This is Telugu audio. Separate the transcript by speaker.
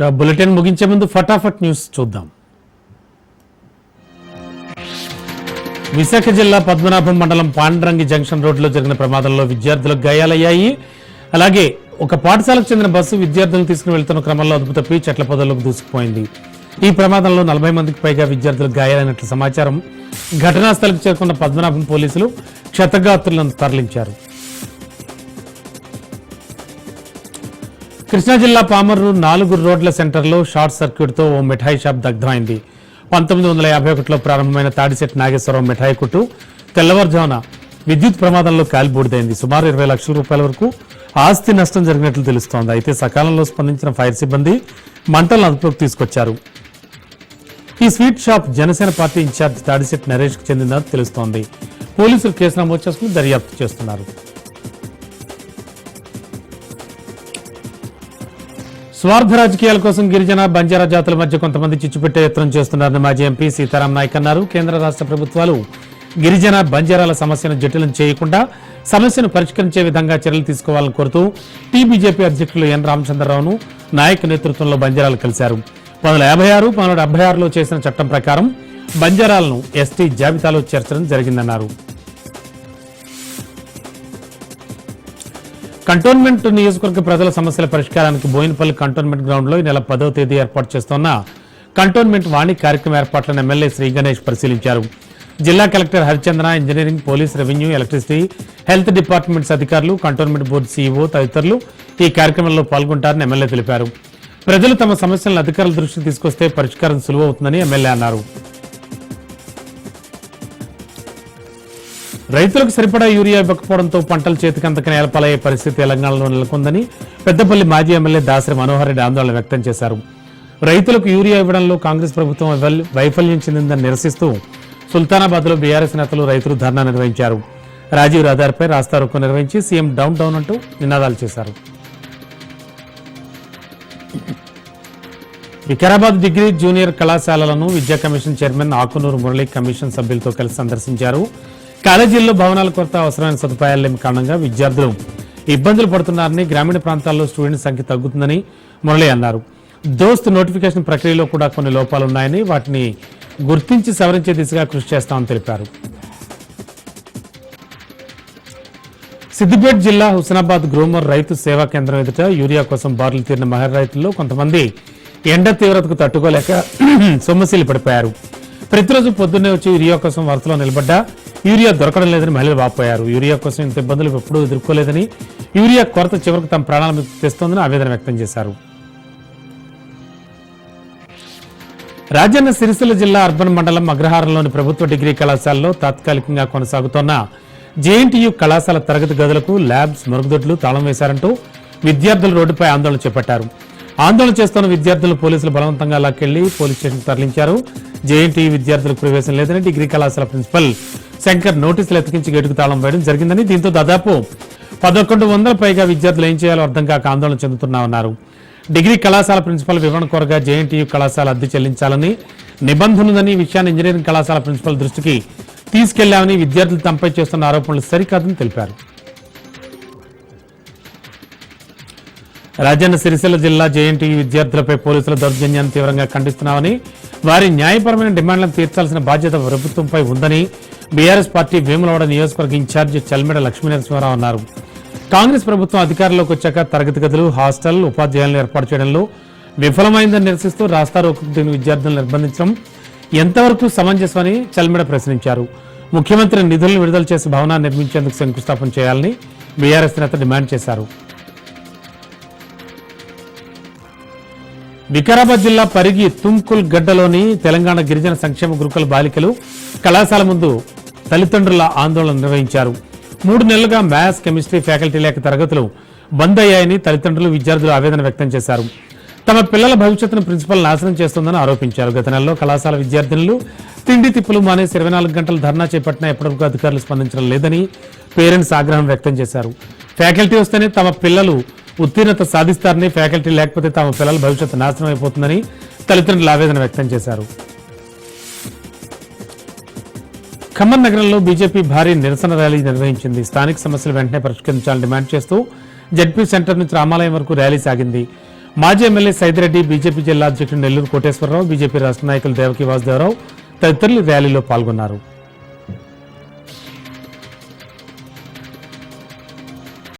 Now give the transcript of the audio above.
Speaker 1: బులెటిన్ ముగించే ముందు ఫటాఫట్ న్యూస్ చూద్దాం. విశాఖ జిల్లా పద్మనాభం మండలం పాండరంగి జంక్షన్ రోడ్లో జరిగిన ప్రమాదంలో విద్యార్థులకు గాయాలయ్యాయి. అలాగే ఒక పాఠశాలకు చెందిన బస్సు విద్యార్థులను తీసుకుని వెళ్తున్న క్రమంలో అదుపు తప్పి చెట్ల పొదల్లోకి దూసుకుపోయింది. ఈ ప్రమాదంలో నలభై మందికి పైగా విద్యార్థులకు గాయాలైనట్లు సమాచారం. ఘటనా స్థలికి చేరుకున్న పద్మనాభం పోలీసులు క్షతగాత్రులను తరలించారు. కృష్ణా జిల్లా పామరు నాలుగు రోడ్ల సెంటర్లో షార్ట్ సర్క్యూట్తో ఓ మిఠాయి షాప్ దగ్ధమైంది. పంతొమ్మిది వందల యాభై ఒకటిలో ప్రారంభమైన తాడిశెట్టి నాగేశ్వరరావు మిఠాయి కొట్టు తెల్లవారుజామున విద్యుత్ ప్రమాదంలో కాలిబూడిదైంది సుమారు ఇరవై లక్షల రూపాయల వరకు ఆస్తి నష్టం జరిగినట్లు తెలుస్తోంది. అయితే సకాలంలో స్పందించిన ఫైర్ సిబ్బంది మంటలను అదుపులోకి తీసుకొచ్చారు. ఈ sweet shop Janasena party in charge Tadisetti నరేష్కు చెందిందని తెలుస్తోంది. పోలీసులు కేసు నమోదు చేసుకుని దర్యాప్తు చేస్తున్నారు. స్వార్థ రాజకీయాల కోసం గిరిజన బంజారా జాతుల మధ్య కొంతమంది చిచ్చుపెట్టే యత్నం చేస్తున్నారని మాజీ ఎంపీ సీతారాం నాయక్ అన్నారు. కేంద్ర రాష్ట్ర ప్రభుత్వాలు గిరిజన బంజారాల సమస్యను జటిలం చేయకుండా సమస్యను పరిష్కరించే విధంగా చర్యలు తీసుకోవాలని కోరుతూ టీబీజేపీ అధ్యక్షులు ఎన్ రామచంద్రరావును నాయక్ నేతృత్వంలో బంజారాలు కలిశారు. పంతొమ్మిది యాభై ఆరు పంతొమ్మిది డెబ్బై ఆరులో చేసిన చట్టం ప్రకారం బంజారాలను ఎస్టీ జాబితాలో చేర్చడం జరిగిందన్నారు. కంటోన్మెంట్ నియోజకవర్గ ప్రజల సమస్యల పరిష్కారానికి బోయినపల్లి కంటోన్మెంట్ గ్రౌండ్లో ఈ నెల పదవ తేదీ ఏర్పాటు చేస్తున్న కంటోన్మెంట్ వాణి కార్యక్రమ ఏర్పాట్లను ఎమ్మెల్యే శ్రీ గణేష్ పరిశీలించారు. జిల్లా collector Harichandra engineering police revenue electricity health departments అధికారులు కంటోన్మెంట్ బోర్డు సీఈఓ తదితరులు ఈ కార్యక్రమంలో పాల్గొంటారని ఎమ్మెల్యే తెలిపారు. ప్రజలు తమ సమస్యలను అధికారుల దృష్టికి తీసుకొస్తే పరిష్కారం సులువవుతుందని ఎమ్మెల్యే అన్నారు. రైతులకు సరిపడా యూరియా ఇవ్వకపోవడంతో పంటలు చేతికంతక నేలపాలయ్యే పరిస్థితి తెలంగాణలో నెలకొందని పెద్దపల్లి మాజీ ఎమ్మెల్యే దాసరి మనోహర్ రెడ్డి ఆందోళన వ్యక్తం చేశారు. రైతులకు యూరియా ఇవ్వడంలో కాంగ్రెస్ ప్రభుత్వం వైఫల్యం చెందిందని నిరసిస్తూ సుల్తానాబాద్లో బీఆర్ఎస్ నేతలు రైతులు ధర్నా నిర్వహించారు. రాజీవ్ రహదారిపై రాస్తారోకో నిర్వహించి సీఎం డౌన్ డౌన్ అంటూ నినాదాలు చేశారు. వికారాబాద్ డిగ్రీ జూనియర్ కళాశాలలను విద్యా commission chairman Akunuri Murali commission సభ్యులతో కలిసి సందర్శించారు. కాలేజీల్లో భవనాల కొరత అవసరమైన సదుపాయాలు లేని కారణంగా విద్యార్థులు ఇబ్బందులు పడుతున్నారని గ్రామీణ ప్రాంతాల్లో స్టూడెంట్ సంఖ్య తగ్గుతుందని మురళి అన్నారు. దోస్త్ నోటిఫికేషన్ ప్రక్రియలో కూడా కొన్ని లోపాలు ఉన్నాయని వాటిని గుర్తించి సవరించే దిశగా కృషి చేస్తామని తెలిపారు. సిద్దిపేట జిల్లా హుస్నాబాద్ గ్రోమర్ రైతు సేవా కేంద్రం ఎదుట యూరియా కోసం బారులు తీరిన మహిళ రైతుల్లో కొంతమంది ఎండ తీవ్రతకు తట్టుకోలేక సొమ్మశీలు పడిపోయారు. ప్రతిరోజు పొద్దున్నే వచ్చి యూరియా కోసం వరుసలో నిలబడ్డా. యూరియా దొరకడం లేదని మహిళలు వాపోయారు. యూరియా కోసం ఇంత ఇబ్బందులు ఎప్పుడూ ఎదుర్కోలేదని యూరియా కొరత చివరకు తమ ప్రాణాల తెస్తోందని ఆవేదన వ్యక్తం చేశారు. రాజన్న సిరిసిల్ల జిల్లా అర్బన్ మండలం అగ్రహారంలోని ప్రభుత్వ డిగ్రీ కళాశాలలో తాత్కాలికంగా కొనసాగుతోన్న జేఎన్టీయు కళాశాల తరగతి గదులకు ల్యాబ్స్ మరుగుదొడ్లు తాళం వేశారంటూ విద్యార్థులు రోడ్డుపై ఆందోళన చేపట్టారు. ఆందోళన చేస్తున్న విద్యార్థులు పోలీసులు బలవంతంగా లాక్కెళ్ళి పోలీస్ స్టేషన్ తరలించారు. జేఎన్టీయూ విద్యార్థులకు ప్రవేశం లేదని డిగ్రీ కళాశాల ప్రిన్సిపల్ శంకర్ నోటీసులు ఎత్తికించి గేటుకు తాళం వేయడం జరిగిందని దీంతో దాదాపు పదకొండు వందల పైగా విద్యార్థులు ఏం చేయాలో అర్థం కాక ఆందోళన చెందుతున్నామన్నారు. డిగ్రీ కళాశాల ప్రిన్సిపల్ వివరణ కోరగా జేఎన్టీయూ కళాశాల అద్దె చెల్లించాలని నిబంధన ఉందని విషయాన్ని ఇంజనీరింగ్ కళాశాల ప్రిన్సిపల్ దృష్టికి తీసుకెళ్ళామని విద్యార్థులు తమపై చేస్తున్న ఆరోపణలు సరికాదని తెలిపారు. రాజన్న సిరిసిల్ల జిల్లా జేఎన్టీయూ విద్యార్థులపై పోలీసుల దౌర్జన్యాన్ని తీవ్రంగా ఖండిస్తున్నామని వారి న్యాయపరమైన డిమాండ్లను తీర్చాల్సిన బాధ్యత ప్రభుత్వంపై ఉందని బీఆర్ఎస్ పార్టీ వేములవాడ నియోజకవర్గ ఇన్ఛార్జి చల్మెడ లక్ష్మీనరసింహారావు అన్నారు. కాంగ్రెస్ ప్రభుత్వం అధికారంలోకి వచ్చాక తరగతి గదులు హాస్టల్ ఉపాధ్యాయులను ఏర్పాటు చేయడంలో విఫలమైందని నిరసిస్తూ రాస్తారోకు విద్యార్థులను నిర్బంధించడం ఎంతవరకు సమంజసమని చల్మెడ ప్రశ్నించారు. ముఖ్యమంత్రి నిధులను విడుదల చేసి భవనాన్ని నిర్మించేందుకు శంకుస్థాపన చేయాలని బీఆర్ఎస్ నేత డిమాండ్ చేశారు. వికారాబాద్ జిల్లా పరిగి తుంకుల్ గడ్డలోని తెలంగాణ గిరిజన సంక్షేమ గురుకుల బాలికలు కళాశాల ముందు తల్లిదండ్రుల ఆందోళన నిర్వహించారు. మూడు నెలలుగా మ్యాథ్స్ కెమిస్ట్రీ ఫ్యాకల్టీ లేక తరగతులు బంద్ అయ్యాయని తల్లిదండ్రులు విద్యార్థులు ఆవేదన వ్యక్తం చేశారు. తమ పిల్లల భవిష్యత్తును ప్రిన్సిపల్ నాశనం చేస్తోందని ఆరోపించారు. గత నెలలో కళాశాల విద్యార్థినులు తిండి తిప్పులు మానేసి ఇరవై నాలుగు గంటలు ధర్నా చేపట్టినా ఎప్పటివరకు అధికారులు స్పందించడం లేదని పేరెంట్స్ ఆగ్రహం వ్యక్తం చేశారు. ఫ్యాకల్టీ వస్తేనే తమ పిల్లలు ఉత్తీర్ణత సాధిస్తారని ఫ్యాకల్టీ లేకపోతే తమ పిల్లల భవిష్యత్తు నాశనం అయిపోతుందని తల్లిదండ్రులు ఆవేదన వ్యక్తం చేశారు. ఖమ్మం నగరంలో బీజేపీ భారీ నిరసన ర్యాలీ నిర్వహించింది. స్థానిక సమస్యలు వెంటనే పరిష్కరించాలని డిమాండ్ చేస్తూ జడ్పీ సెంటర్ నుంచి రామాలయం వరకు ర్యాలీ సాగింది. మాజీ ఎమ్మెల్యే సైదిరెడ్డి బీజేపీ జిల్లా అధ్యక్షుడు నెల్లూరు కోటేశ్వరరావు బీజేపీ రాష్ట్ర నాయకులు దేవకి వాసుదేవరావు తదితరులు ర్యాలీలో పాల్గొన్నారు.